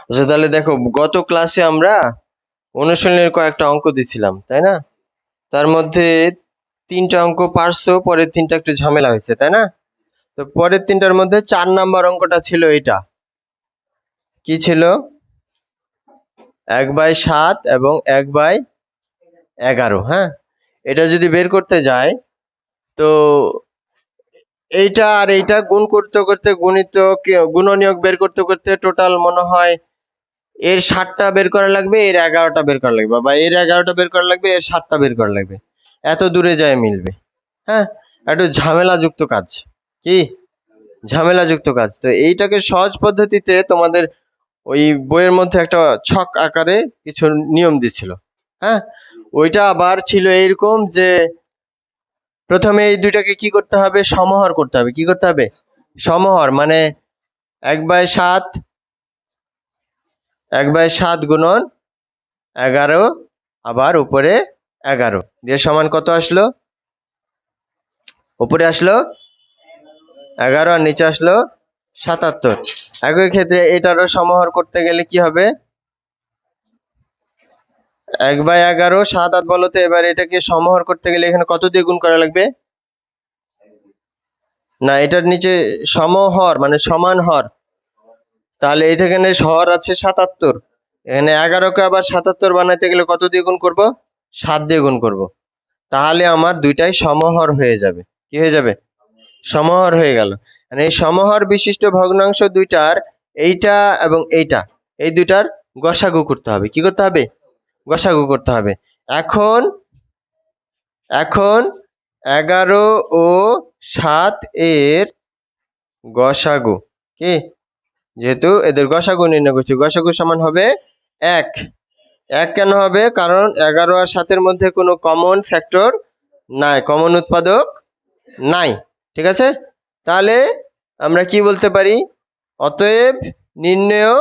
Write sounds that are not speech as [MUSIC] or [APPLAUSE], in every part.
আচ্ছা তাহলে দেখো, গত ক্লাসে আমরা অনুশীলনের কয়েকটা অঙ্ক দিছিলাম, তাই না? তার মধ্যে তিনটা অঙ্ক পারছ, পরের তিনটা একটু ঝামেলা হয়েছে, তাই না? তো পরের তিনটার মধ্যে চার নাম্বার অঙ্কটা ছিল এটা কি ছিল? এক বাই সাত এবং এক বাই এগারো হ্যাঁ? এটা যদি বের করতে যায় তো এইটা আর এইটা গুণ করতে করতে গণিত গুণনীয়ক বের করতে করতে টোটাল মনে হয় এর ষাটটা বের করা লাগবে, এর এগারোটা বের করা লাগবে। বা এর এগারোটা বের করা লাগবে, এর ষাটটা বের করা লাগবে। এত দূরে যায় মিলবে। হ্যাঁ? একটু ঝামেলাযুক্ত কাজ। কি? ঝামেলাযুক্ত কাজ। তো এইটাকে সহজ পদ্ধতিতে তোমাদের ওই বইয়ের মধ্যে একটা ছক আকারে কিছু নিয়ম দিছিল হ্যাঁ? ওইটা আবার ছিল এইরকম যে প্রথমে এই দুইটাকে কি করতে হবে? সমহর করতে হবে। কি করতে হবে? সমহর মানে এক বাই সাত, এক বাই সাত গুণন এগারো, আবার উপরে এগারো। দিয়ে সমান কত আসলো? উপরে আসলো এগারো আর নিচে আসলো সাতাত্তর। একই ক্ষেত্রে এটারও সমাহার করতে গেলে কি হবে? এক বাই এগারো, সাত, আট বলো তো, এবার এটাকে সমাহার করতে গেলে এখানে কত দিয়ে গুণ করা লাগবে? না, এটার নিচে সমহর মানে সমান হর। তাহলে এটা এখানে হর আছে সাতাত্তর। এখানে এগারোকে আবার সাতাত্তর বানাইতে গেলে কত দিয়ে গুণ করব? সাত দিয়ে গুণ করব। তাহলে আমার দুইটাই সমহর হয়ে যাবে। কি হয়ে যাবে? সমহর হয়ে গেল। মানে এই সমহর বিশিষ্ট ভগ্নাংশ দুইটার এইটা এবং এইটা, এই দুইটার গসাগু করতে হবে। কি করতে হবে? গসাগু করতে হবে। এখন এখন এগারো ও সাত এর গসাগু, কি? যেহেতু এদের গসাগু নির্ণয় করছি, গসাগু সমান হবে এক। এক কেন হবে? কারণ এগারো আর সাতের মধ্যে কোনো কমন ফ্যাক্টর নাই কমন উৎপাদক নাই, ঠিক আছে? তাহলে আমরা কি বলতে পারি? অতএব নির্ণয়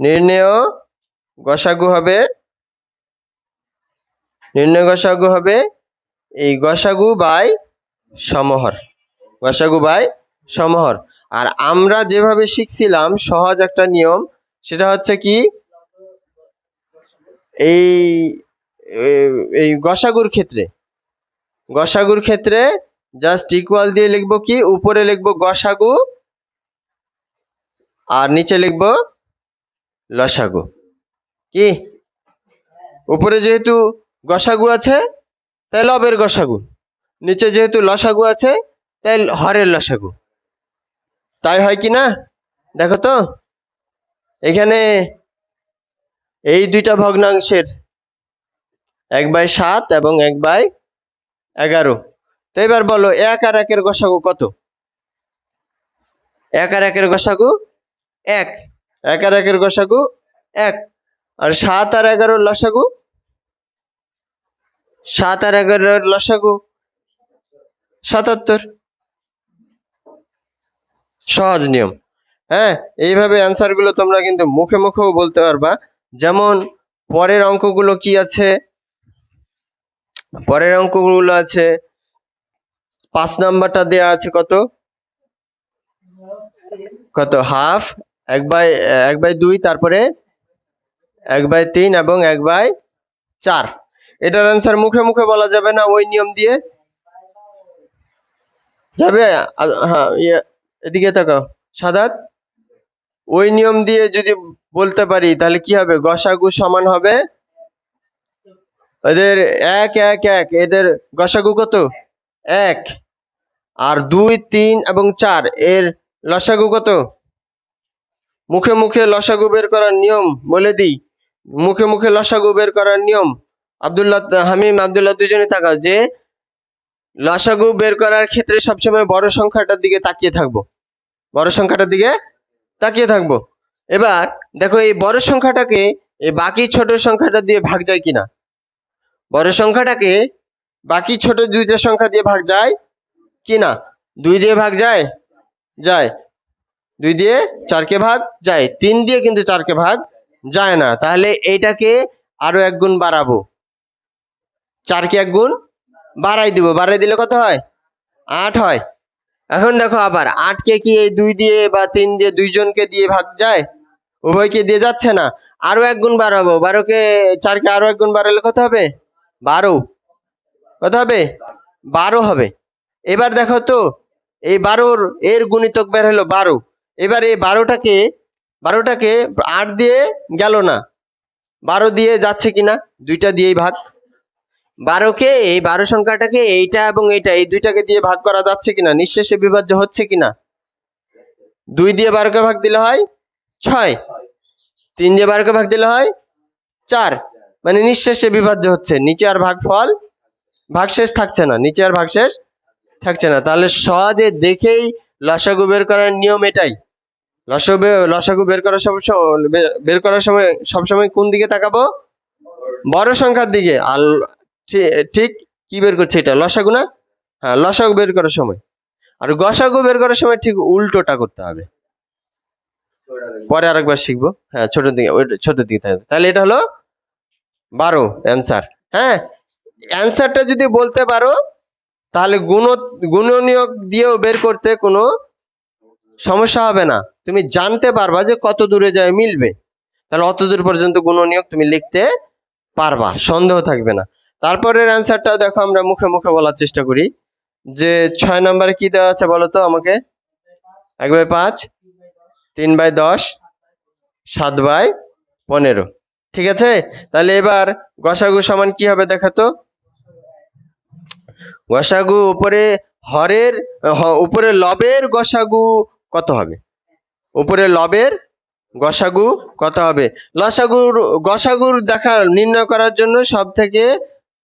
নির্ণয় গসাগু হবে নির্ণয় গসাগু হবে এই গসাগু বাই সমহর, গসাগু বাই সমহর। আর আমরা যেভাবে শিখছিলাম, সহজ একটা নিয়ম, সেটা হচ্ছে কি, এই এই গসাগুর ক্ষেত্রে গসাগুর ক্ষেত্রে জাস্ট ইকুয়াল দিয়ে লিখব কি, উপরে লিখব গসাগু, আর নিচে লিখব লসাগু। কি? উপরে যেহেতু গসাগু আছে, তাই লবের গসাগু। নিচে যেহেতু লসাগু আছে, তাই হরের লসাগু। তাই হয় কি না? দেখো তো। এখানে এই দুইটা ভগ্নাংশের এক বাই সাত এবং এক বাই এগারো। তো এবার বলো, এক আর একের গসাগু কত? এক আর একের গসাগু এক। এক আর একের গসাগু এক। আর সাত আর এগারোর লসাগু? সাত আর এগারোর লসাগু? সাতাত্তর। সহজ নিয়ম। হ্যাঁ এইভাবে অ্যান্সারগুলো তোমরা কিন্তু মুখে মুখেও বলতে পারবা। যেমন, পরের অঙ্কগুলো কি আছে? পরের অঙ্কগুলো আছে। পাঁচ নাম্বারটা দেয়া আছে কত? কত? হাফ এক বাই এক বাই দুই, তারপরে এক বাই তিন এবং এক বাই চার। এটার অ্যান্সার মুখে মুখে বলা যাবে না ওই নিয়ম দিয়ে। যাবে? হ্যাঁ ইয়ে, এদিকে তাকাও। সাদাত? ওই নিয়ম দিয়ে যদি বলতে পারি তাহলে কি হবে? গসাগু সমান হবে? এদের এক এক এক। এদের গসাগু কত? এক। আর দুই তিন এবং চার এর লসাগু কত? মুখে মুখে লসাগু বের করার নিয়ম বলে দিই। মুখে মুখে লসাগু বের করার নিয়ম। আব্দুল্লাহ, হামিম, আবদুল্লাহ দুজনে তাকাও যে লসাগু বের করার ক্ষেত্রে সবসময় বড় সংখ্যাটার দিকে তাকিয়ে থাকব। বড় সংখ্যাটার দিকে তাকিয়ে থাকব। এবার দেখো এই বড় সংখ্যাটাকে এই বাকি ছোট সংখ্যাটা দিয়ে ভাগ যায় কিনা। বড় সংখ্যাটাকে বাকি ছোট দুইটা সংখ্যা দিয়ে ভাগ যায় কিনা। দুই দিয়ে ভাগ যায়? যায়। দুই দিয়ে চারকে ভাগ যায়। তিন দিয়ে কিন্তু চারকে ভাগ যায় না। তাহলে এইটাকে আরও এক গুণ বাড়াবো। চারকে এক গুণ? বাড়াই দিব। বাড়াই দিলে কত হয়? আট হয়। এখন দেখো আবার আটকে কি এই দুই দিয়ে বা তিন দিয়ে দুইজনকে দিয়ে ভাগ যায়? উভয়কে দিয়ে যাচ্ছে না। আরও এক গুণ বাড়াবো। বারোকে চারকে আরও এক গুণ বাড়ালে কত হবে? বারো। কত হবে? বারো হবে। এবার দেখো তো, এই বারোর, এর গুণিতক বের হলো বারো। এবার এই বারোটাকে বারোটাকে আট দিয়ে গেল না। বারো দিয়ে যাচ্ছে কিনা? দুইটা দিয়েই ভাগ। বারোকে, এই বারো সংখ্যাটাকে এইটা এবং এইটা, এই দুইটাকে দিয়ে ভাগ করা যাচ্ছে কিনা? নিঃশেষে বিভাজ্য হচ্ছে কিনা? দুই দিয়ে বারোকে ভাগ দিলে হয় ছয়। তিন দিয়ে বারোকে ভাগ দিলে হয় চার। মানে নিঃশেষে বিভাজ্য হচ্ছে। নিচে আর ভাগফল ভাগশেষ থাকছে না। নিচে আর ভাগশেষ থাকছে না। তাহলে সহজে দেখেই লসাগু বের করার নিয়ম এটাই। লসাগু লসাগু বের করার সব স- বে- বের করার সময় সবসময় কোন দিকে তাকাবো? বড় সংখ্যার দিকে। আর ঠিক কি বের করছে এটা? লসাগু না? হ্যাঁ লসাগু বের করার সময়। আর গসাগু বের করার সময় ঠিক উল্টোটা করতে হবে। পরে আরেকবার শিখব। হ্যাঁ ছোট দিকে ছোট দিকে থাকবে তাহলে এটা হলো বারো অ্যান্সার হ্যাঁ অ্যান্সারটা যদি বলতে পারো, তাহলে গুণ গুণনীয়ক দিয়েও বের করতে কোনো সমস্যা হবে না। তুমি জানতে পারবা যে কত দূরে যায় মিলবে। তাহলে অত দূর পর্যন্ত গুণনীয়ক তুমি লিখতে পারবা, সন্দেহ থাকবে না। তারপরের অ্যান্সারটা দেখো, আমরা মুখে মুখে বলার চেষ্টা করি। যে ছয় নম্বরে কি দেওয়া আছে বলো তো আমাকে? এক বাই পাঁচ, তিন বাই দশ, সাত বাই পনেরো। ঠিক আছে? তাহলে এবার গসাগু সমান কি হবে দেখাতো গসাগু উপরে হরের উপরে লবের গসাগু কত হবে? উপরে লবের গসাগু কত হবে? লসাগুর, গসাগুর দেখা নির্ণয় করার জন্য সব থেকে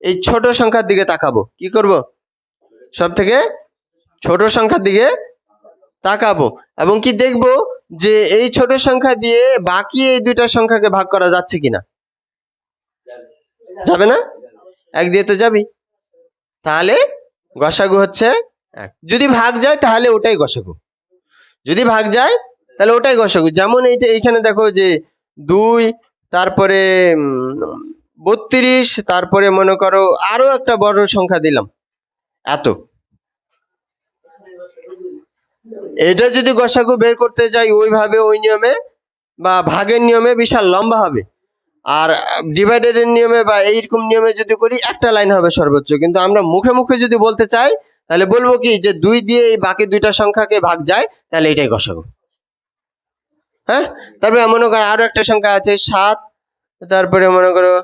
এই ছোট সংখ্যার দিকে তাকাবো। কি করব? সব থেকে ছোট সংখ্যার দিকে তাকাবো এবং কি দেখব যে এই ছোট সংখ্যা দিয়ে বাকি এই দুইটা সংখ্যাকে ভাগ করা যাচ্ছে কিনা? যাবে না? এক দিয়ে তো যাবি। তাহলে গসাগু হচ্ছে এক। যদি ভাগ যায় তাহলে ওটাই গসাগু। যদি ভাগ যায় তাহলে ওটাই গসাগু যেমন এইটা, এইখানে দেখো যে দুই, তারপরে বত্রিশ, তারপরে মনে করো আরও একটা বড় সংখ্যা দিলাম। এত। এটা যদি গসাগু বের করতে চাই ওইভাবে ওই নিয়মে বা ভাগের নিয়মে বিশাল লম্বা হবে। আর ডিভাইডেডের নিয়মে বা এইরকম নিয়মে যদি করি, একটা লাইন হবে সর্বোচ্চ। কিন্তু আমরা মুখে মুখে যদি বলতে চাই, তাহলে বলব কি যে দুই দিয়ে এই বাকি দুইটা সংখ্যাকে ভাগ যায়, তাহলে এটাই গসাগু হ্যাঁ? তারপরে মনে করো আরও একটা সংখ্যা আছে, সাত, তারপরে মনে করো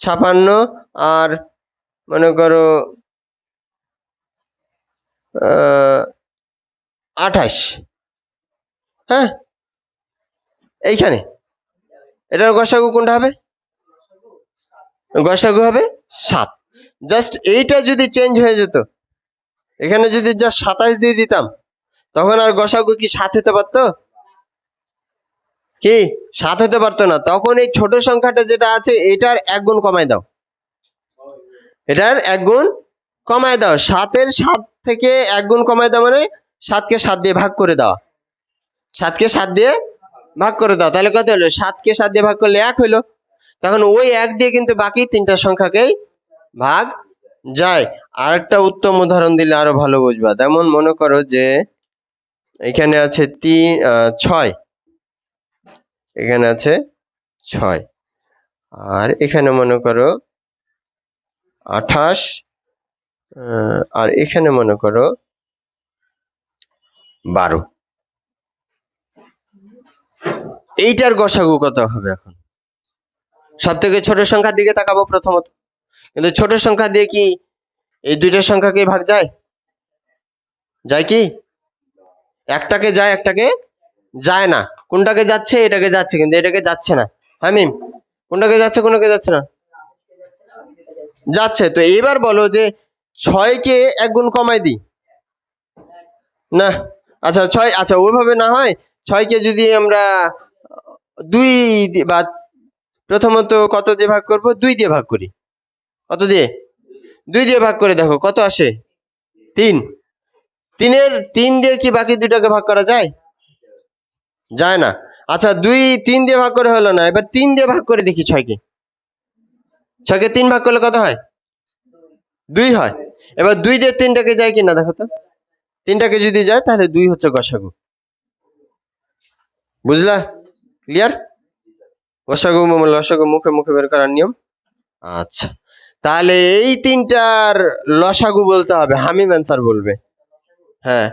ছাপান্ন, আর মনে করো আঠাশ। হ্যাঁ? এইখানে। এটার গসাগু কোনটা হবে? গসাগু হবে সাত। জাস্ট এইটা যদি চেঞ্জ হয়ে যেত, এখানে যদি জাস্ট সাতাশ দিয়ে দিতাম, তখন আর গসাগু কি সাত হতে পারতো? কি? সাত হতে পারতো না। তখন এই ছোট সংখ্যাটা যেটা আছে, এটার এক গুণ কমায় দাও। এটার এক গুণ কমায় দাও। সাতের সাত থেকে এক গুণ কমায় দাও মানে সাতকে সাত দিয়ে ভাগ করে দাও। সাতকে সাত দিয়ে ভাগ করে দাও। তাহলে কত হলো? সাতকে সাত দিয়ে ভাগ করলে এক হইল তখন ওই এক দিয়ে কিন্তু বাকি তিনটা সংখ্যাকেই ভাগ যায়। আরেকটা উত্তম উদাহরণ দিলে আরও ভালো বুঝবা। তেমন মনে করো যে এখানে আছে তিন ছয়। এখানে আছে ছয়। আর এখানে মনে করো আঠাশ আর এখানে মনে করো বারো। এইটার গসাগু কত হবে এখন? সব থেকে ছোট সংখ্যার দিকে তাকাবো প্রথমত। কিন্তু ছোট সংখ্যা দিয়ে কি এই দুইটা সংখ্যাকে ভাগ যায়? যায় কি? একটাকে যায়, একটাকে যায় না। কোনটাকে যাচ্ছে, এটাকে যাচ্ছে, কিন্তু এটাকে যাচ্ছে না। হ্যাঁ মিম কোনটাকে যাচ্ছে কোনটাকে যাচ্ছে না? যাচ্ছে। তো এবার বলো যে ছয়কে এক গুণ কমাই দিই। না আচ্ছা ছয় আচ্ছা ওইভাবে না হয়। ছয়কে যদি আমরা, দুই বা প্রথমত কত দিয়ে ভাগ করব? দুই দিয়ে ভাগ করি। কত দিয়ে? দুই দিয়ে ভাগ করে দেখো, কত আসে? তিন। তিনের তিন দিয়ে কি বাকি দুইটাকে ভাগ করা যায়? যায় না। আচ্ছা দুই, তিন দিয়ে ভাগ করে হলো না। এবার তিন দিয়ে ভাগ করে দেখি ছয়কে। ছয়কে তিন ভাগ করলে কত হয়? দুই হয়। এবার দুই দিয়ে তিনটাকে যায় কিনা দেখো তো। তিনটাকে যদি যায়, তাহলে দুই হচ্ছে গসাগু। বুঝলা? ক্লিয়ার গসাগু ম- লসাগু মুখে মুখে বের করার নিয়ম। আচ্ছা। তাহলে এই তিনটার লসাগু বলতে হবে। হামিম অ্যান্সার বলবে। হ্যাঁ।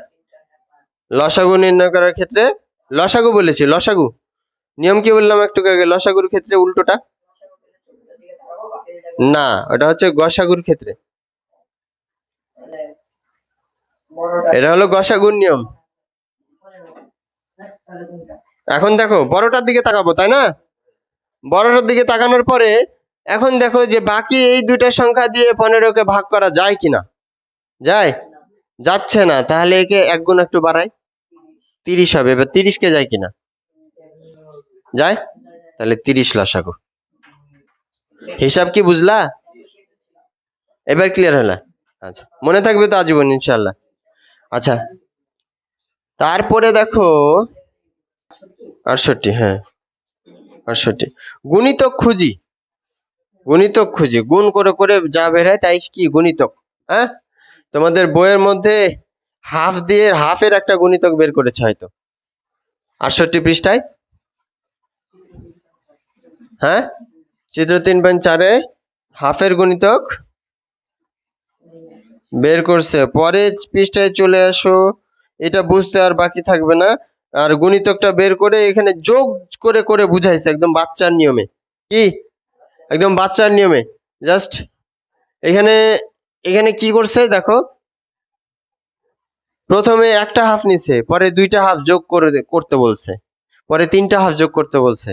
লসাগু নির্ণয় করার ক্ষেত্রে লসাগু বলেছি, লসাগু। নিয়ম কি বললাম একটু আগে? লসাগুর ক্ষেত্রে উল্টোটা? না, ওটা হচ্ছে গসাগুর ক্ষেত্রে। এটা হলো গসাগুর নিয়ম। এখন দেখো, বড়টার দিকে তাকাবো, তাই না? বড়টার দিকে তাকানোর পরে, এখন দেখো যে বাকি এই দুইটা সংখ্যা দিয়ে পনেরোকে ভাগ করা যায় কিনা? যায়? যাচ্ছে না, তাহলে একে এক গুণ একটু বাড়াই। তিরিশ হবে, এবার তিরিশকে যায় কিনা? যায়? তাহলে তিরিশ লসাগু। হিসাব কি বুঝলা? এবার ক্লিয়ার হলো। আচ্ছা মনে থাকবে তো আজীবন ইনশাল্লাহ আচ্ছা তারপরে দেখো, আটষট্টি হ্যাঁ আটষট্টি। গুণিতক খুঁজি। গুণিতক খুঁজি। গুণ করে করে যা বের হয় তাই কি গুণিতক? হ্যাঁ? তোমাদের বইয়ের মধ্যে হাফ দিয়ে হাফের একটা গুণিতক বের করেছে হয়তো। আটষট্টি পৃষ্ঠায়। হ্যাঁ? চিত্র তিন পয়েন্ট চারে হাফের গুণিতক বের করছে। পরের পৃষ্ঠায় চলে আসো। এটা বুঝতে আর বাকি থাকবে না। আর গুণিতকটা বের করে এখানে যোগ করে করে বুঝাইছে একদম বাচ্চার নিয়মে। কি? একদম বাচ্চার নিয়মে। জাস্ট এখানে এখানে কি করছে দেখো? প্রথমে একটা হাফ নিছে, পরে দুইটা হাফ যোগ করে করতে বলছে। পরে তিনটা হাফ যোগ করতে বলছে।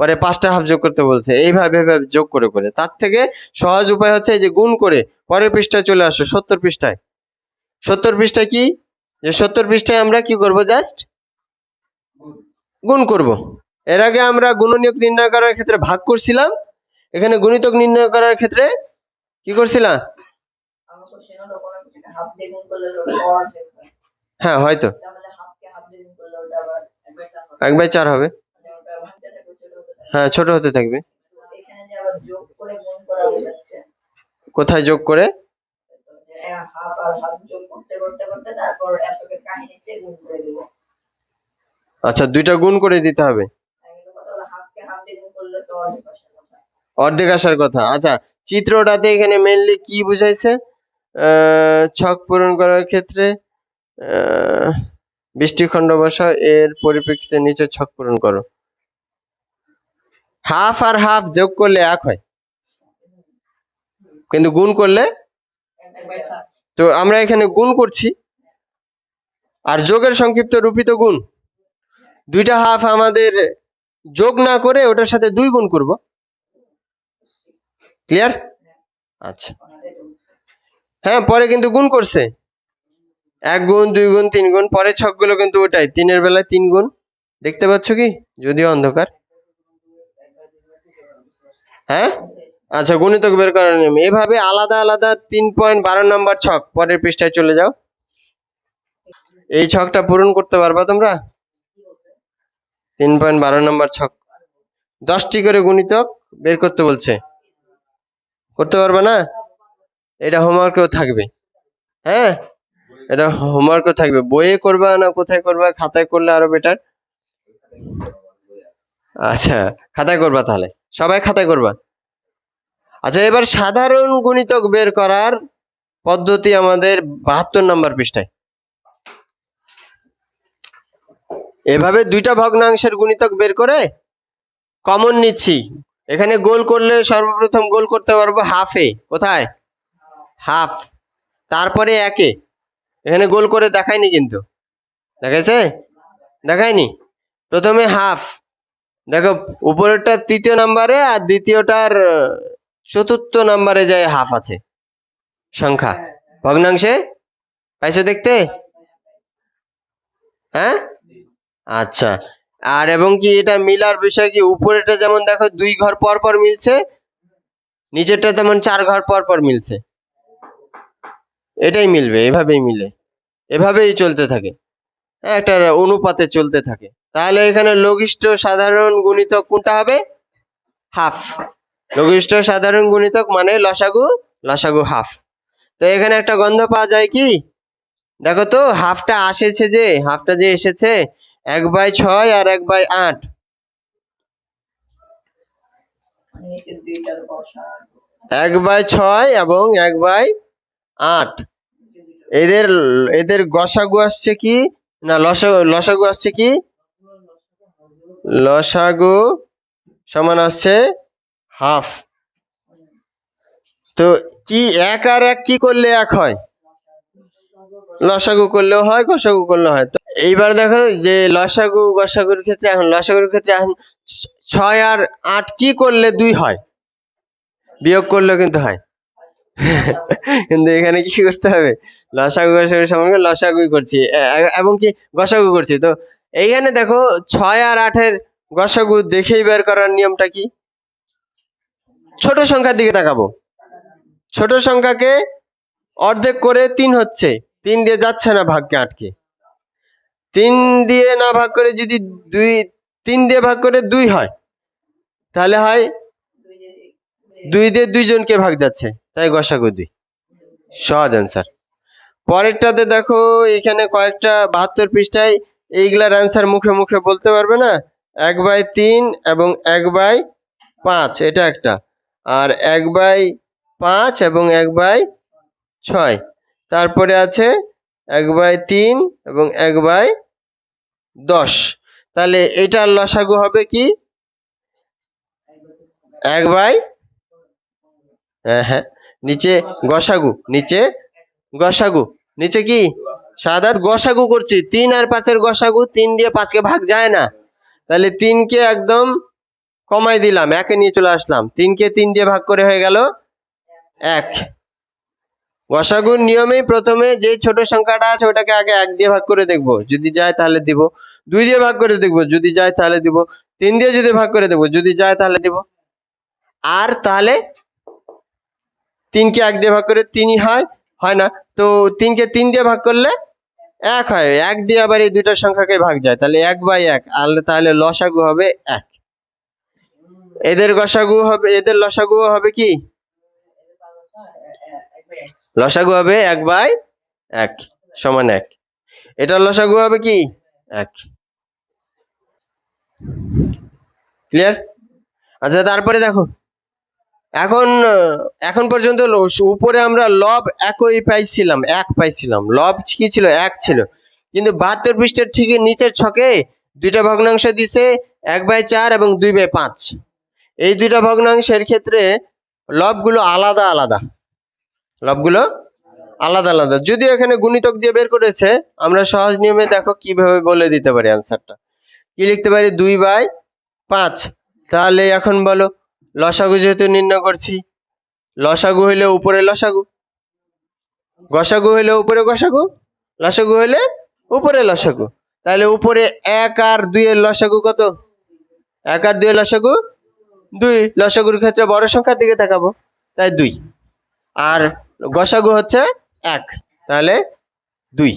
পরে পাঁচটা হাফ যোগ করতে বলছে। এইভাবে এইভাবে যোগ করে করে। তার থেকে সহজ উপায় হচ্ছে এই যে গুণ করে পরের পৃষ্ঠায় চলে আসো, সত্তর পৃষ্ঠায়। সত্তর পৃষ্ঠায় কি? যে সত্তর পৃষ্ঠায় আমরা কি করব জাস্ট গুণ করব। এর আগে আমরা গুণনীয়ক নির্ণয় করার ক্ষেত্রে ভাগ করছিলাম। এখানে গুণিতক নির্ণয় করার ক্ষেত্রে কি করছিলাম? হ্যাঁ হয়তো। আবার এক বাই চার হবে। মানে থাকবে হ্যাঁ ছোট হতে থাকবে। কোথায় যোগ করে? আচ্ছা দুইটা গুণ করে দিতে হবে। অর্ধেক আসার কথা। আচ্ছা চিত্রটাতে এখানে মেনলি কি বুঝাইছে? ছক পূরণ করার ক্ষেত্রে বৃষ্টি খণ্ড বসা এর পরিপ্রেক্ষিতে নিচে ছক পূরণ করো। হাফ আর হাফ যোগ করলে এক হয়। কিন্তু গুণ করলে? তো আমরা এখানে গুণ করছি। আর যোগের সংক্ষিপ্ত রূপিত গুণ। দুইটা হাফ আমাদের যোগ না করে ওটার সাথে দুই গুণ করব। ক্লিয়ার আচ্ছা। হ্যাঁ পরে কিন্তু গুণ করছে। এক গুণ, দুই গুণ, তিন গুণ, পরে ছকগুলো কিন্তু ওটাই তিনের বেলায় তিন গুণ। দেখতে পাচ্ছ কি? যদিও অন্ধকার। হ্যাঁ? আচ্ছা গণিতক বের করার নিয়ম। এভাবে আলাদা আলাদা তিন পয়েন্ট বারো নম্বর ছক। পরের পৃষ্ঠায় চলে যাও। এই ছকটা পূরণ করতে পারবা তোমরা? তিন পয়েন্ট বারো নম্বর ছক। দশটি করে গুণিতক বের করতে বলছে। করতে পারবা না? এটা হোমওয়ার্কেও থাকবে। হ্যাঁ? এটা হোমওয়ার্কও থাকবে। বইয়ে করবা না কোথায় করবা? খাতায় করলে আরও বেটার আচ্ছা খাতায় করবা তাহলে। সবাই খাতায় করবা। আচ্ছা এবার সাধারণ গুণিতক বের করার পদ্ধতি আমাদের বাহাত্তর নম্বর পৃষ্ঠায়। এভাবে দুইটা ভগ্নাংশের গুণিতক বের করে কমন নিচ্ছি। এখানে গোল করলে সর্বপ্রথম গোল করতে পারব হাফে কোথায়? হাফ। তারপরে একে। এখানে গোল করে দেখায়নি কিন্তু। দেখাইছে? দেখায়নি? প্রথমে হাফ। দেখো, উপরেরটা তৃতীয় নাম্বারে আর দ্বিতীয়টার চতুর্থ নাম্বারে যায় হাফ আছে, সংখ্যা। ভগ্নাংশে? পাইছো দেখতে? হ্যাঁ? আচ্ছা। আর এবং কি এটা মিলার বিষয় কি উপরেটা যেমন দেখো, দুই ঘর পর পর মিলছে, নিচেরটা তেমন চার ঘর পর পর মিলছে। এটাই মিলবে, এভাবেই মিলে। এভাবেই চলতে থাকে। একটা অনুপাতে চলতে থাকে। তাহলে এখানে লঘিষ্ঠ সাধারণ গুণিতক কোনটা হবে? হাফ। লঘিষ্ঠ সাধারণ গুণিতক মানে লসাগু লসাগু হাফ। তো এখানে একটা গন্ধ পাওয়া যায় কি? দেখো তো, হাফটা আসেছে যে, হাফটা যে এসেছে, এক বাই ছয় আর এক বাই আট। এক বাই ছয় এবং এক বাই আট। এদের এদের গসাগু আসছে কি? না লসাগু লসাগু আসছে কি? লসাগু সমান আসছে হাফ। তো কি এক আর এক কি করলে এক হয়? লসাগু করলেও হয়, গসাগু করলেও হয়। তো এইবার দেখো যে লসাগু, গসাগুর ক্ষেত্রে এখন, লসাগুর ক্ষেত্রে এখন ছয় আর আট কি করলে দুই হয়? বিয়োগ করলেও কিন্তু হয়। কিন্তু এখানে কি করতে হবে? লসাগু গসাগু সমান করে লসাগুই করছি এবং কি গসাগু করছি? তো এইখানে দেখো ছয় আর আটের গসাগু দেখেই বের করার নিয়মটা কি? ছোট সংখ্যার দিকে তাকাবো। ছোট সংখ্যাকে অর্ধেক করে তিন হচ্ছে। তিন দিয়ে যাচ্ছে না ভাগকে আটকে। তিন দিয়ে না ভাগ করে যদি দুই, তিন দিয়ে ভাগ করে দুই হয়, তাহলে হয় দুই দিয়ে দুইজনকে ভাগ যাচ্ছে। তাই গসাগু দুই সহজ অ্যান্সার পরেরটাতে দেখো, এখানে কয়েকটা বাহাত্তর পৃষ্ঠায় এইগুলার অ্যান্সার মুখে মুখে বলতে পারবে না। এক বাই তিন এবং এক বাই পাঁচ, এটা একটা। আর এক বাই পাঁচ এবং এক বাই ছয়। তারপরে আছে এক বাই তিন এবং এক বাই দশ। তাহলে এটার লসাগু হবে কি? এক বাই হ্যাঁ হ্যাঁ। নিচে গসাগু নিচে গসাগু। নিচে কি? সাদাত গসাগু করছি। তিন আর পাঁচের গসাগু, তিন দিয়ে পাঁচকে ভাগ যায় না। তাহলে তিনকে একদম কমাই দিলাম, একে নিয়ে চলে আসলাম। তিনকে তিন দিয়ে ভাগ করে হয়ে গেল এক। গসাগুর নিয়মেই প্রথমে যে ছোট সংখ্যাটা আছে ওটাকে আগে এক দিয়ে ভাগ করে দেখব। যদি যায় তাহলে দিব। দুই দিয়ে ভাগ করে দেখব। যদি যায় তাহলে দিব। তিন দিয়ে যদি ভাগ করে দেবো। যদি যায় তাহলে দিব। আর তাহলে তিনকে এক দিয়ে ভাগ করে তিনই হয় হয় না? তো তিনকে তিন দিয়ে ভাগ করলে এক হয়। এক দিয়ে আবার এই দুইটা সংখ্যাকে ভাগ যায়। তাহলে এক বাই এক। আর তাহলে লসাগু হবে এক। এদের গসাগু হবে, এদের লসাগু হবে কি? লসাগু হবে এক বাই এক সমান এক। এটার লসাগু হবে কি? এক। ক্লিয়ার? আচ্ছা তারপরে দেখো। এখন এখন পর্যন্ত উপরে আমরা লব একই পাইছিলাম, এক পাইছিলাম। লব কি ছিল? এক ছিল। কিন্তু বাহাত্তর পৃষ্ঠের ঠিক নিচের ছকে দুইটা ভগ্নাংশ দিছে, এক বাই চার এবং দুই বাই পাঁচ। এই দুইটা ভগ্নাংশের ক্ষেত্রে লবগুলো আলাদা আলাদা। লবগুলো আলাদা আলাদা। যদিও এখানে গুণিতক দিয়ে বের করেছে, আমরা সহজ নিয়মে দেখো কীভাবে বলে দিতে পারি অ্যান্সারটা কি লিখতে পারি? দুই বাই পাঁচ। তাহলে এখন বলো লসাগু যেহেতু নির্ণয় করছি, লসাগু হইলে উপরে লসাগু, গসাগু হইলে উপরে গসাগু, লসাগু হইলে উপরে লসাগু। তাহলে উপরে এক আর দুইয়ের লসাগু কত? এক আর দুইয়ের লসাগু দুই। লসাগুর ক্ষেত্রে বড় সংখ্যার দিকে তাকাবো, তাই দুই। আর গসাগু হচ্ছে এক, তাহলে দুই।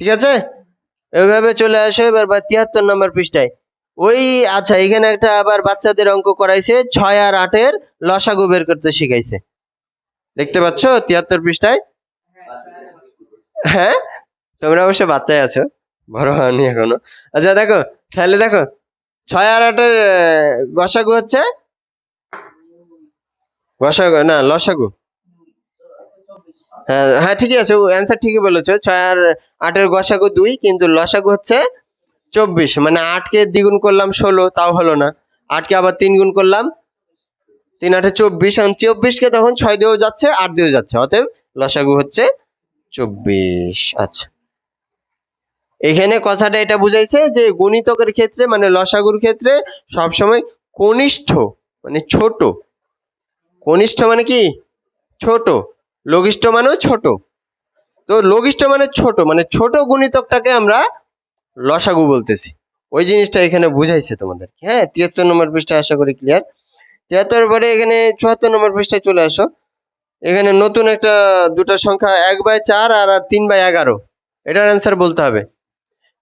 ঠিক আছে? এভাবে চলে আসো এবার, বা তিয়াত্তর নম্বর পৃষ্ঠায়। ওই আচ্ছা এখানে একটা আবার বাচ্চাদের অঙ্ক করাইছে, ছয় আর আটের লসাগু বের করতে শিখাইছে। দেখতে পাচ্ছ? তিয়াত্তর পৃষ্ঠায়? হ্যাঁ? তোমরা অবশ্য বাচ্চাই আছো, বড় হয়নি এখনও। আচ্ছা দেখো, তাহলে দেখো, ছয় আর আটের গসাগু হচ্ছে? গসাগু না, লসাগু। হ্যাঁ হ্যাঁ ঠিকই আছে অ্যান্সার ঠিকই বলেছ। ছয় আর আটের গসাগু দুই, কিন্তু লসাগু হচ্ছে চব্বিশ মানে আটকে দ্বিগুণ করলাম ষোলো, তাও হলো না। আটকে আবার তিন গুণ করলাম তিন আটে চব্বিশ, এখন চব্বিশকে তখন ছয় দিয়েও যাচ্ছে, আট দিয়েও যাচ্ছে, অতএব লসাগু হচ্ছে চব্বিশ। আচ্ছা। এখানে কথাটা এটা বুঝাইছে যে গণিতকের ক্ষেত্রে মানে লসাগুর ক্ষেত্রে সবসময় কনিষ্ঠ মানে ছোট। কনিষ্ঠ মানে কি? ছোট। লঘিষ্ঠ মানেও ছোট। তো লঘিষ্ঠ মানে ছোট মানে ছোট গুণিতকটাকে আমরা লসাগু বলতেছি। ওই জিনিসটা এখানে বুঝাইছে তোমাদের হ্যাঁ তিয়াত্তর নম্বর পৃষ্ঠা আশা করি ক্লিয়ার তিয়াত্তর পরে এখানে চুয়াত্তর নম্বর পৃষ্ঠায় চলে আসো। এখানে নতুন একটা, দুটো সংখ্যা, এক বাই চার আর আর তিন বাই এগারো। এটার অ্যান্সার বলতে হবে।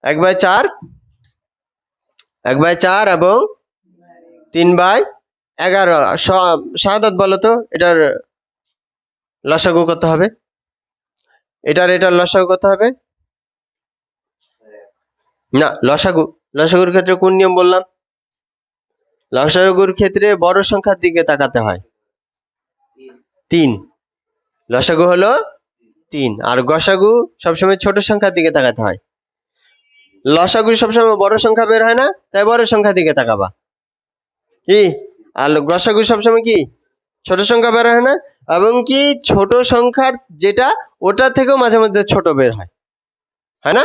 এক বাই চার, এক বাই চার এবং তিন বাই এগারো। শাহাদাত বলো তো, এটার লসাগু কত হবে? এটার এটার লসাগু কত হবে? না, লসাগু। লসাগুর ক্ষেত্রে কোন নিয়ম বললাম? লসাগুর ক্ষেত্রে বড় সংখ্যার দিকে তাকাতে হয়। তিন। লসাগু হলো তিন। আর গসাগু সবসময় ছোট সংখ্যার দিকে তাকাতে হয়। লসাগু সবসময় বড় সংখ্যা বের হয় না, তাই বড় সংখ্যার দিকে তাকাবা। কি? আর গসাগু সবসময় কি? ছোট সংখ্যা বের হয় না, এবং কি ছোট সংখ্যার যেটা ওটা থেকেও মাঝে মধ্যে ছোট বের হয়। হয় না?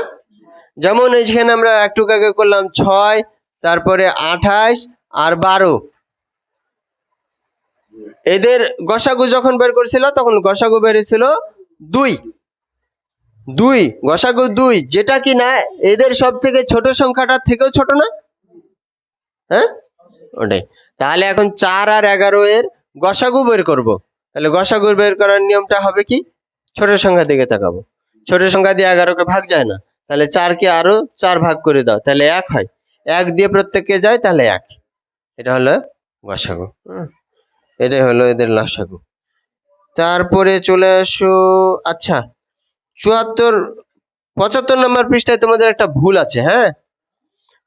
যেমন এইখানে আমরা একটু আগে করলাম ছয়, তারপরে আঠাশ আর বারো। এদের গসাগু যখন বের করছিল, তখন গসাগু বেরিয়েছিল দুই। দুই, গসাগু দুই, যেটা কি না, এদের সব থেকে ছোট সংখ্যাটার থেকেও ছোট না? হ্যাঁ? ওটাই। তাহলে এখন চার আর এগারো এর গসাগু বের করব। তাহলে গসাগু বের করার নিয়মটা হবে কি? ছোট সংখ্যা দিকে তাকাবো। ছোট সংখ্যা দিয়ে এগারোকে ভাগ যায় না। তাহলে চারকে আরও চার ভাগ করে দাও, তাহলে এক হয়। এক দিয়ে প্রত্যেককে যায়, তাহলে এক। এটা হলো গসাগু। এটাই হলো এদের লসাগু। তারপরে চলে আসো আচ্ছা চুয়াত্তর, পঁচাত্তর নম্বর পৃষ্ঠায় তোমাদের একটা ভুল আছে হ্যাঁ?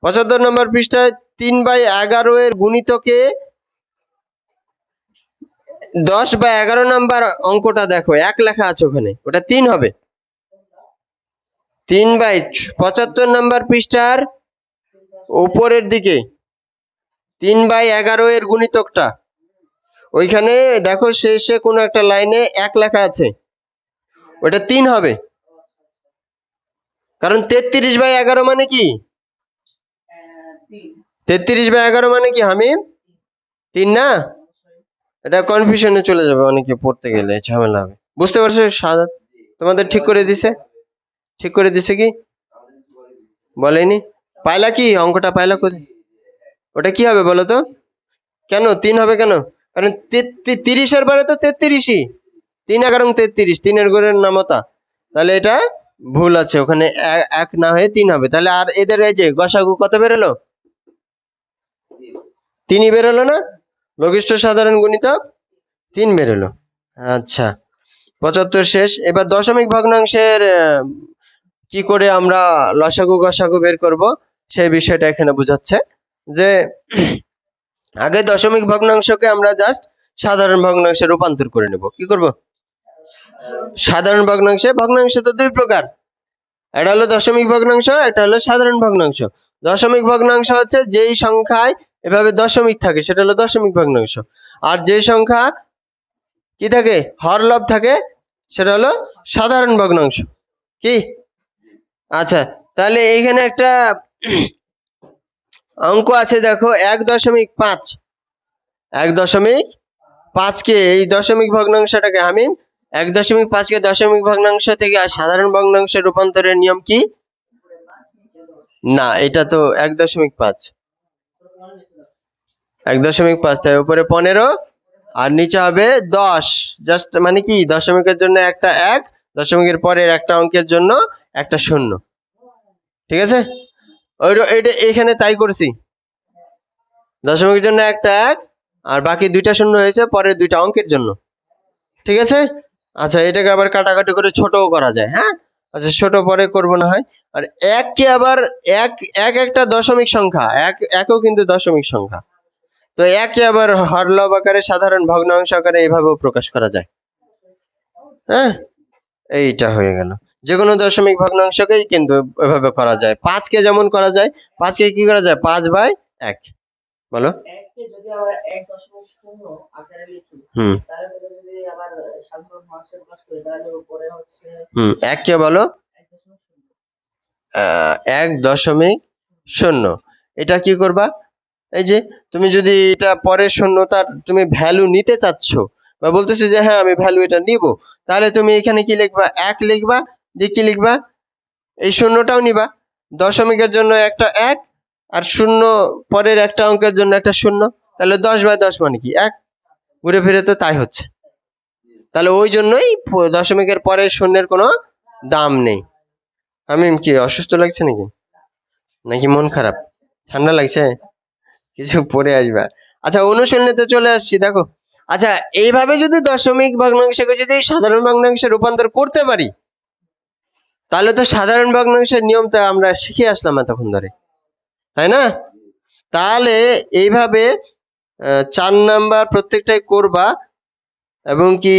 পঁচাত্তর নম্বর পৃষ্ঠায় তিন বাই এগারো এর গুণিতকে দশ বা এগারো নাম্বার অঙ্কটা দেখো, এক লেখা আছে ওখানে, ওটা তিন হবে। তিন বাই পঁচাত্তর নাম্বার পৃষ্ঠার উপরের দিকে। তিন বাই এগারো এর গুণিতকটা। ওইখানে দেখো শেষে কোনো একটা লাইনে এক লেখা আছে। ওটা তিন হবে। কারণ তেত্রিশ বাই এগারো মানে কি? তেত্রিশ বাই এগারো মানে কি, হামিম? তিন না? এটা কনফিউশনে চলে যাবে অনেকে পড়তে গেলে, ঝামেলা হবে। বুঝতে পারছ? সাদা তোমাদের ঠিক করে দিছে? ঠিক করে দিছে কি? বলেনি? পাইলা কি? অঙ্কটা পাইলা কোথায়? ওটা কি হবে বলো তো? কেন? তিন হবে কেন? কারণ তিরিশের পরে তো তেত্রিশই। তিন এগারো তেত্রিশ, তিনের গড়ের নামতা। তাহলে এটা ভুল আছে, ওখানে এক না হয়ে তিন হবে। তাহলে আর এদের এই যে গসাগু কত বেরোলো? তিনই বেরোলো না? লঘিষ্ঠ সাধারণ গুণিতক তিন বেরোলো। আচ্ছা পঁচাত্তর শেষ। এবার দশমিক ভগ্নাংশের কি করে আমরা লসাগু গসাগু বের করব, সেই বিষয়টা এখানে বোঝাচ্ছে যে [CLEARS THROAT] আগে দশমিক ভগ্নাংশকে আমরা জাস্ট সাধারণ ভগ্নাংশে রূপান্তর করে নেব। কি করব? সাধারণ ভগ্নাংশে, ভগ্নাংশ তো দুই প্রকার। এটা হলো দশমিক ভগ্নাংশ এটা হলো সাধারণ ভগ্নাংশ। দশমিক ভগ্নাংশ হচ্ছে যেই সংখ্যায় এভাবে দশমিক থাকে, সেটা হলো দশমিক ভগ্নাংশ। আর যে সংখ্যা কি থাকে? হরলভ থাকে, সেটা হলো সাধারণ ভগ্নাংশ। কি? আচ্ছা তাহলে এইখানে একটা অঙ্ক আছে, দেখো, এক দশমিক পাঁচ। এক দশমিক পাঁচকে এই দশমিক ভগ্নাংশটাকে আমি এক দশমিক পাঁচকে দশমিক ভগ্নাংশ থেকে আর সাধারণ ভগ্নাংশে রূপান্তরের নিয়ম কি? না, এটা তো এক দশমিক পাঁচ। এক দশমিক পাঁচ, তাই উপরে পনেরো, আর নিচে হবে দশ। জাস্ট মানে কি, দশমিকের জন্য একটা এক দশমিকের পরের একটা অঙ্কের জন্য একটা শূন্য। ঠিক আছে? ওই এটা এখানে তাই করছি। দশমিকের জন্য একটা এক, আর বাকি দুইটা শূন্য হয়েছে পরের দুইটা অঙ্কের জন্য। ঠিক আছে? আচ্ছা এটাকে আবার কাটাকাটি করে ছোটও করা যায় হ্যাঁ? আচ্ছা ছোট পরে করব না হয়। আর এককে আবার এক এক একটা দশমিক সংখ্যা, এক, একও কিন্তু দশমিক সংখ্যা। তো একে আবার হরলব আকারে সাধারণ ভগ্নাংশ আকারে এইভাবেও প্রকাশ করা যায়। হ্যাঁ? এইটা হয়ে গেল। যে কোনো দশমিক ভগ্নাংশকেই কিন্তু এভাবে করা যায়। পাঁচকে যেমন করা যায় পাঁচকে কি করা যায়? পাঁচ বাই এক। বলো। হুম। এককে বলো। এক দশমিক শূন্য। এটা কি করবা? এই যে তুমি যদি এটা পরের শূন্যতার তুমি ভ্যালু নিতে চাচ্ছ বা বলতেছো যে হ্যাঁ আমি ভ্যালু এটা নিব। তাহলে তুমি এখানে কি লিখবা? এক লিখবা, দিয়ে কি লিখবা? এই শূন্যটাও নিবা। দশমিকের জন্য একটা এক আর শূন্য পরের একটা অঙ্কের জন্য একটা শূন্য। তাহলে দশ বাই দশ মানে কি? এক। ঘুরে ফিরে তো তাই হচ্ছে। তাহলে ওই জন্যই দশমিকের পরের শূন্যের কোনো দাম নেই। আমি কি অসুস্থ লাগছে নাকি? নাকি মন খারাপ? ঠান্ডা লাগছে? কিছু পরে আসবা। আচ্ছা অনুশীলনীতে চলে আসছি, দেখো। আচ্ছা এইভাবে যদি দশমিক ভগ্নাংশকে যদি সাধারণ ভগ্নাংশে রূপান্তর করতে পারি, তাহলে তো সাধারণ ভগ্নাংশের নিয়মটা আমরা শিখে আসলাম এতক্ষণ ধরে, তাই না? তাহলে এইভাবে চার নাম্বার প্রত্যেকটাই করবা, এবং কি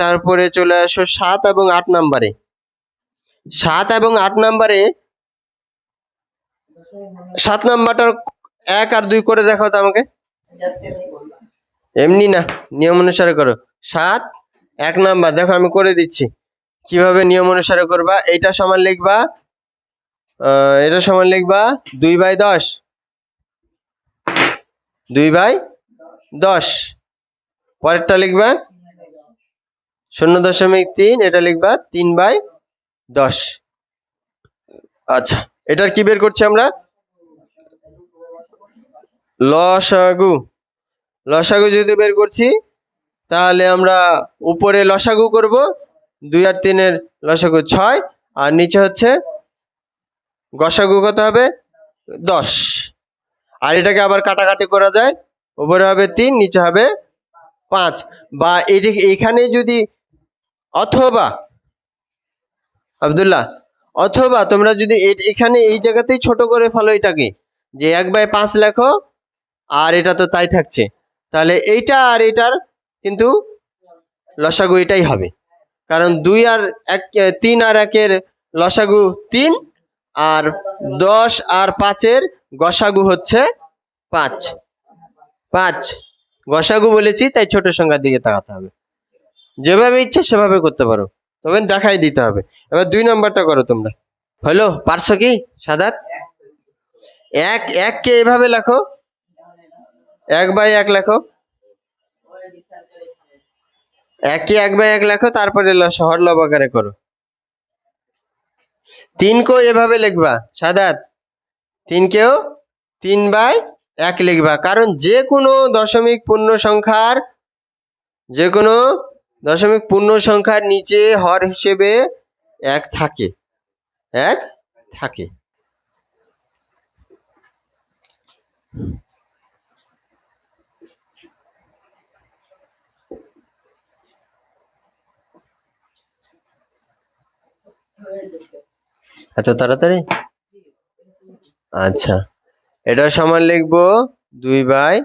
তারপরে চলে আসো সাত এবং আট নাম্বারে। সাত এবং আট নাম্বারে সাত নাম্বারটার এক আর দুই করে দেখাও তো আমাকে। এমনি না, নিয়ম অনুসারে করো। সাত, এক নাম্বার, দেখো আমি করে দিচ্ছি। কীভাবে নিয়ম অনুসারে করবা? এইটা সমান লিখবা এটা সমান লিখবা, দুই বাই দশ। দুই বাই দশ। পরেরটা লিখবা, শূন্য দশমিক তিন, এটা লিখবা, তিন বাই দশ। আচ্ছা এটার কি বের করছি আমরা? লসাগু লসাগু যদি বের করছি, তাহলে আমরা উপরে লসাগু করব, দুই আর তিনের লসাগু ছয়, আর নিচে হচ্ছে গসাগু কত হবে? দশ। আর এটাকে আবার কাটাকাটি করা যায়, উপরে হবে তিন, নিচে হবে পাঁচ। বা এটি এখানে যদি অথবা, আব্দুল্লাহ, অথবা তোমরা যদি এখানে এই জায়গাতেই ছোট করে ফেলো এটাকে, যে এক বাই পাঁচ লেখো, আর এটা তো তাই থাকছে। তাহলে এইটা আর এটার কিন্তু লসাগু এটাই হবে। কারণ দুই আর এক, তিন আর একের লসাগু তিন আর দশ আর পাঁচের গসাগু হচ্ছে পাঁচ। পাঁচ গসাগু বলেছি, তাই ছোট সংখ্যার দিকে তাকাতে হবে। যেভাবে ইচ্ছে সেভাবে করতে পারো, তবে দেখাই দিতে হবে। এবার দুই নম্বরটা করো তোমরা। হলো, পারছ কি, সাদাত? এক, এককে এভাবে লেখো এক বাই এক লেখো। একই এক বাই এক লেখো, তারপরে শহর লব আকারে করো। তিনকেও এভাবে লিখবা, সাদাত। তিনকেও তিন বাই এক লিখবা, কারণ যে কোনো দশমিক পূর্ণ সংখ্যার যে কোনো দশমিক পূর্ণ সংখ্যার নিচে হর হিসেবে এক থাকে। এক থাকে। এত তাড়াতাড়ি? আচ্ছা। এটা সমান লিখব দুই বাই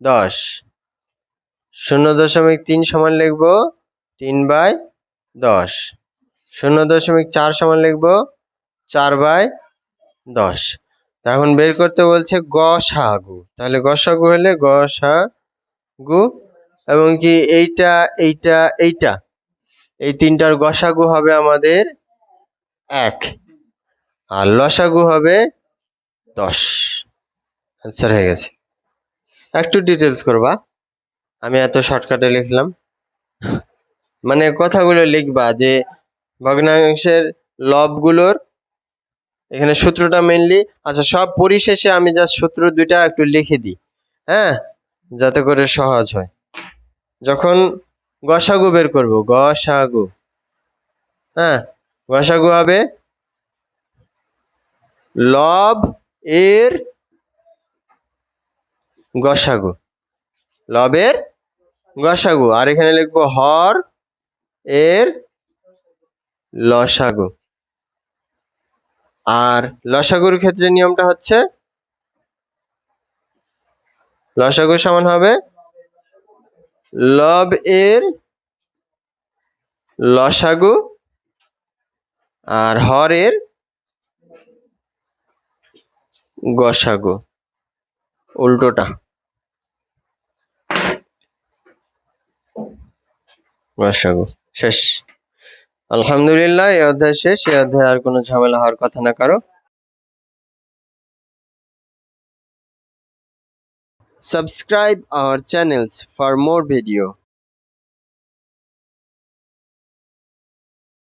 দশ। শূন্য দশমিক তিন সমান লিখব তিন বাই দশ। শূন্য দশমিক চার সমান লিখব চার বাই দশ। এখন বের করতে বলছে গসাগু তাহলে গসাগু হলে গসাগু এবং কি এইটা এইটা এইটা। এই তিনটার গসাগু হবে আমাদের এক। আর লসাগু হবে দশ। অ্যান্সার হয়ে গেছে। একটু ডিটেলস করবা। আমি এত শর্টকাটে লিখলাম। মানে কথাগুলো লিখবা যে ভগ্নাংশের লবগুলোর এখানে সূত্রটা মেনলি আচ্ছা সব পরিশেষে আমি জাস্ট সূত্র দুইটা একটু লিখে দিই। হ্যাঁ? যাতে করে সহজ হয়। যখন গসাগু বের করব, গসাগু। হ্যাঁ? গসাগু হবে লব এর গসাগু। লবের গসাগু। আর এখানে লিখব হর এর লসাগু। আর লসাগুর ক্ষেত্রে নিয়মটা হচ্ছে লসাগু সমান হবে লব এর লসাগু আর হর এর গসাগু, উল্টোটা। গসাগু, শেষ। আলহামদুলিল্লাহ, এই অধ্যায় শেষ। এই অধ্যায় আর কোনো ঝামেলা হওয়ার কথা না, কারও। Subscribe our channels for more video.